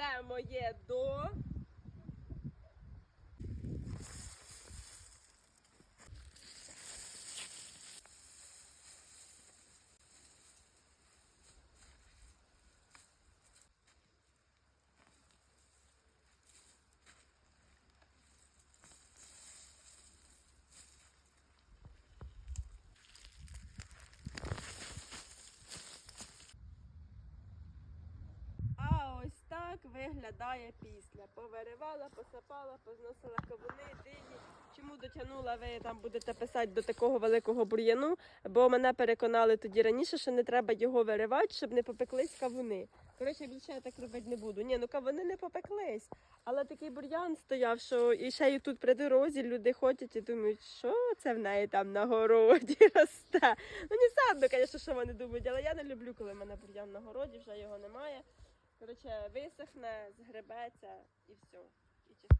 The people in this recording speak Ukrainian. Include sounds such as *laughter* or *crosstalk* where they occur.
Це моє до. Так виглядає після. Повиривала, посапала, позносила кавуни, дині. Чому дотягнула ви там будете писати до такого великого бур'яну? Бо мене переконали тоді раніше, що не треба його виривати, щоб не попеклись кавуни. Коротше, більше я так робити не буду. Ні, ну кавуни не попеклись. Але такий бур'ян стояв, що і ще й тут при дорозі люди ходять і думають, що це в неї там на городі *laughs* росте. Ну не садно, звісно, що вони думають, але я не люблю, коли в мене бур'ян на городі, вже його немає. Коротше, висохне, згребеться і все. І.